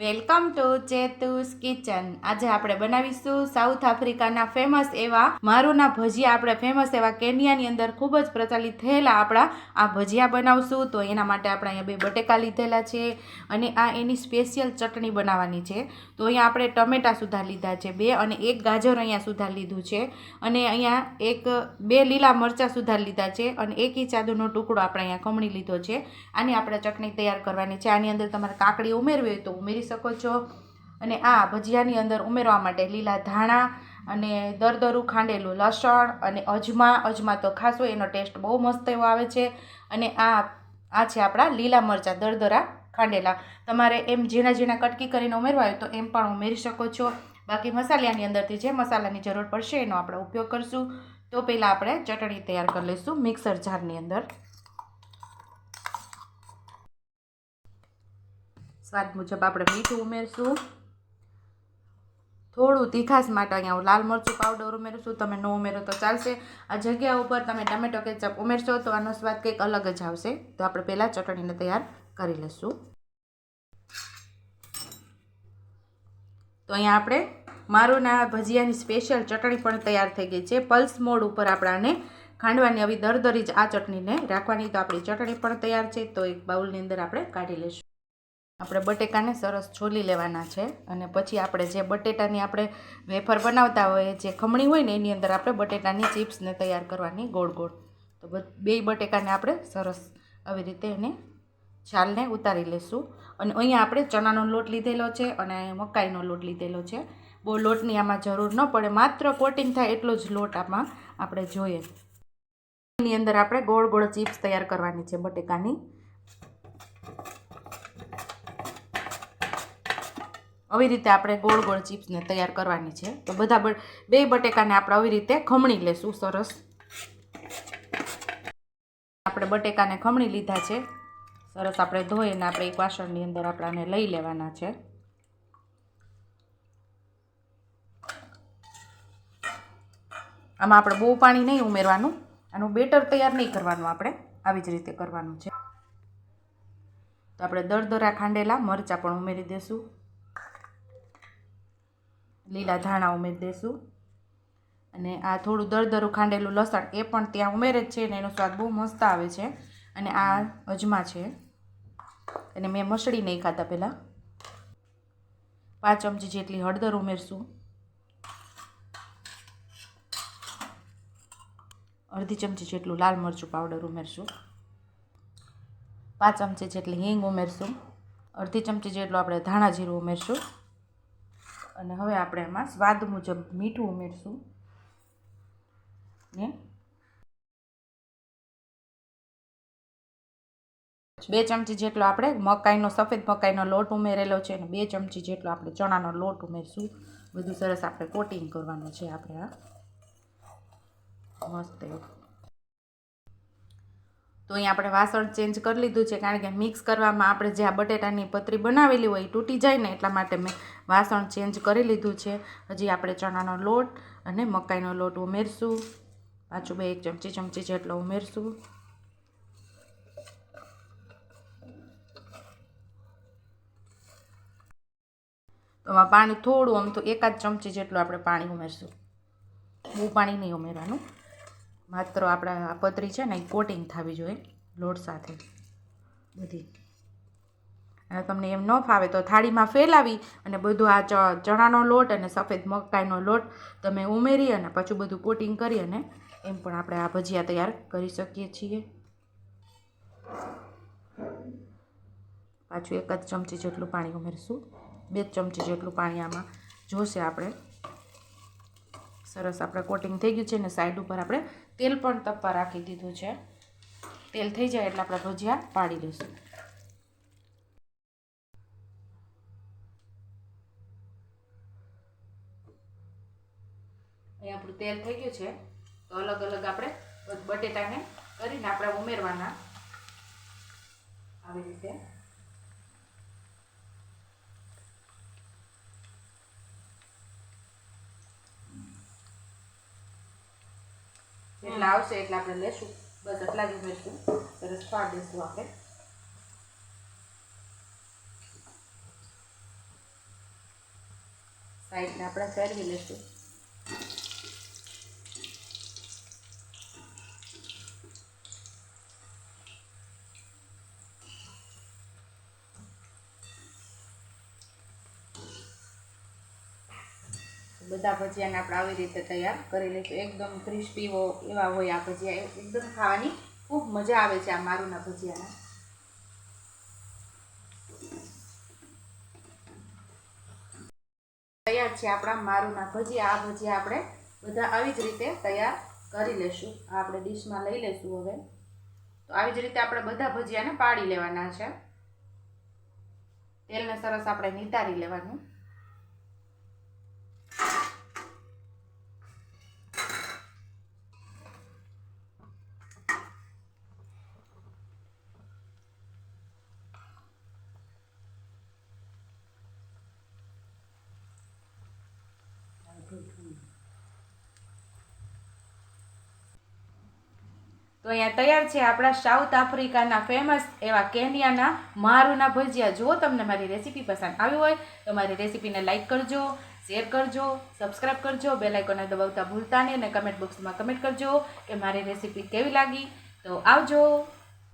Welcome to ચેતુસ kitchen. આજે આપણે બનાવીશું સાઉથ આફ્રિકાના ફેમસ એવા મારુના ભજીયા. આપણે ફેમસ એવા કેન્યાની અંદર ખૂબ જ પ્રચલિત થયેલા આપણા આ ભજીયા બનાવશું. તો એના માટે આપણે અહીંયા બે બટેકા લીધેલા છે અને આ એની સ્પેશિયલ ચટણી બનાવવાની છે. તો અહીંયા આપણે ટમેટા સુધા લીધા છે બે અને એક ગાજર અહીંયા સુધા લીધું છે. અને અહીંયા એક, બે લીલા મરચાં સુધા લીધા છે અને એક ઇંચ આદુનો ટુકડો આપણે અહીંયા ખમણી લીધો છે. આની આપણે ચટણી તૈયાર કરવાની છે. આની અંદર તમારે કાકડી ઉમેરવી હોય તો ઉમેરી શકો છો. અને આ ભજીયાની અંદર ઉમેરવા માટે લીલા ધાણા અને દરદરું ખાંડેલું લસણ અને અજમા અજમા તો ખાસ હોય, એનો ટેસ્ટ બહુ મસ્ત એવો આવે છે. અને આ આ છે આપણા લીલા મરચાં, દરદરા ખાંડેલા. તમારે એમ ઝીણા ઝીણા કટકી કરીને ઉમેરવા હોય તો એમ પણ ઉમેરી શકો છો. બાકી મસાલાની અંદરથી જે મસાલાની જરૂર પડશે એનો આપણે ઉપયોગ કરશું. તો પહેલાં આપણે ચટણી તૈયાર કરી લઈશું મિક્સર જારની અંદર. સ્વાદ મુજબ આપણે મીઠું ઉમેરશું. થોડું તીખાસ માટે અહીંયા લાલ મરચું પાવડર ઉમેરશું તમે ન ઉમેરો તો ચાલશે. આ જગ્યા ઉપર તમે ટમેટો કેચઅપ ઉમેરશો તો આનો સ્વાદ કંઈક અલગ જ આવશે. તો આપણે પહેલાં ચટણીને તૈયાર કરી લઈશું. તો અહીંયા આપણે મારુંના ભજીયાની સ્પેશિયલ ચટણી પણ તૈયાર થઈ ગઈ છે. પલ્સ મોડ ઉપર આપણાને ખાંડવાની આવી દરદરી જ આ ચટણીને રાખવાની. તો આપણી ચટણી પણ તૈયાર છે. તો એક બાઉલની અંદર આપણે કાઢી લઈશું. આપણે બટેકાને સરસ છોલી લેવાના છે અને પછી આપણે જે બટેટાની આપણે વેફર બનાવતા હોઈએ જે ખમણી હોય ને, એની અંદર આપણે બટેટાની ચિપ્સને તૈયાર કરવાની ગોળ ગોળ. તો બે બટેકાને આપણે સરસ આવી રીતે એને છાલને ઉતારી લઈશું અને અહીંયા આપણે ચણાનો લોટ લીધેલો છે અને મકાઈનો લોટ લીધેલો છે. બહુ લોટની આમાં જરૂર ન પડે, માત્ર કોટિંગ થાય એટલો જ લોટ આમાં આપણે જોઈએ. એની અંદર આપણે ગોળ ગોળ ચિપ્સ તૈયાર કરવાની છે બટેકાની. આવી રીતે આપણે ગોળ ગોળ ચિપ્સને તૈયાર કરવાની છે. તો બધા બે બટેકાને આપણે આવી રીતે ખમણી લેશું સરસ. આપણે બટેકાને ખમણી લીધા છે. સરસ આપણે ધોઈને આપણે એક વાસણની અંદર આપણાને લઈ લેવાના છે. આમાં આપણે બહુ પાણી નહીં ઉમેરવાનું. આનું બેટર તૈયાર નહીં કરવાનું આપણે. આવી જ રીતે કરવાનું છે. તો આપણે દરદરા ખાંડેલા મરચાં પણ ઉમેરી દઈશું લીલા ધાણા ઉમેરી દઈશું અને આ થોડું દરદરું ખાંડેલું લસણ એ પણ ત્યાં ઉમેરે જ છે અને એનો સ્વાદ બહુ મસ્ત આવે છે. અને આ અજમા છે. અને મેં મસળી નહીં ખાતા પહેલાં. પાંચ ચમચી જેટલી હળદર ઉમેરશું. અડધી ચમચી જેટલું લાલ મરચું પાવડર ઉમેરશું. પાંચ ચમચી જેટલી હિંગ ઉમેરશું. અડધી ચમચી જેટલું આપણે ધાણા જીરું ઉમેરશું. અને હવે આપણે એમાં સ્વાદ મુજબ મીઠું ઉમેરશું. ને બે ચમચી જેટલો આપણે મકાઈનો, સફેદ મકાઈનો લોટ ઉમેરેલો છે અને બે ચમચી જેટલો આપણે ચણાનો લોટ ઉમેરશું. બધું સરસ આપણે કોટિંગ કરવાનું છે આપણે આ મસ્ત એવું. તો અહીંયા આપણે વાસણ ચેન્જ કરી લીધું છે કારણ કે મિક્સ કરવામાં આપણે જે આ બટેટાની પતરી બનાવેલી હોય એ તૂટી જાય ને એટલા માટે મેં વાસણ ચેન્જ કરી લીધું છે. હજી આપણે ચણાનો લોટ અને મકાઈનો લોટ ઉમેરશું. પાછું બે એક ચમચી ચમચી જેટલો ઉમેરશું. આમાં પાણી થોડું, આમ તો એકાદ ચમચી જેટલું આપણે પાણી ઉમેરશું. બહુ પાણી નહીં ઉમેરવાનું. માત્ર આપણા આ પતરી છે ને, એ કોટિંગ થવી જોઈએ, લોટ સાથે. બધી. અને તમને એમ ન ફાવે તો થાળીમાં ફેલાવી અને બધું આ ચણાનો લોટ અને સફેદ મકાઈનો લોટ તમે ઉમેરી અને પાછું બધું કોટિંગ કરી અને એમ પણ આપણે આ ભજીયા તૈયાર કરી શકીએ છીએ. પાછું એક જ ચમચી જેટલું પાણી ઉમેરશું. બે ચમચી જેટલું પાણી આમાં જોશે આપણે. સરસ આપણે કોટિંગ થઈ ગયું છે અને સાઈડ ઉપર આપણે તેલ પણ તપવા રાખી દીધું છે. તેલ થઈ જાય એટલે આપણે ભજીયા પાડી દઈશું. અહીં આપણું તેલ થઈ ગયું છે. તો અલગ અલગ આપણે બટેટાને કરીને આપણે ઉમેરવાના. આવી રીતે. ઊંડા આવશે એટલે આપણે લેશું. બસ એટલા જ ઉમેરશું. સરસ ફાળ દઈશું આપણે. સાઈડને આપણે ફેરવી લઈશું બધા ભજીયાને આપણે આવી રીતે તૈયાર કરી લઈશું. એકદમ ક્રિસ્પી એવા હોય આ ભજીયા. એકદમ ખાવાની ખૂબ મજા આવે છે આ મારુંના ભજીયાના તૈયાર છે આપણા મારુંના ભજીયા. આ ભજીયા આપણે બધા આવી જ રીતે તૈયાર કરી લેશું આપણે ડીશમાં લઈ લઈશું હવે. તો આવી જ રીતે આપણે બધા ભજીયાને પાડી લેવાના છે. તેલને સરસ આપણે નિતારી લેવાનું. તો અહીંયા તૈયાર છે આપણા સાઉથ આફ્રિકાના ફેમસ એવા કેનિયાના મારુના ભજીયા. જો તમને મારી રેસીપી પસંદ આવી હોય તો મારી રેસીપીને લાઇક કરજો શેર કરજો સબસ્ક્રાઈબ કરજો આઇકોનને દબાવતા ભૂલતા નહીં અને કમેન્ટ બોક્સમાં કમેન્ટ કરજો કે મારી રેસીપી કેવી લાગી. તો આવજો.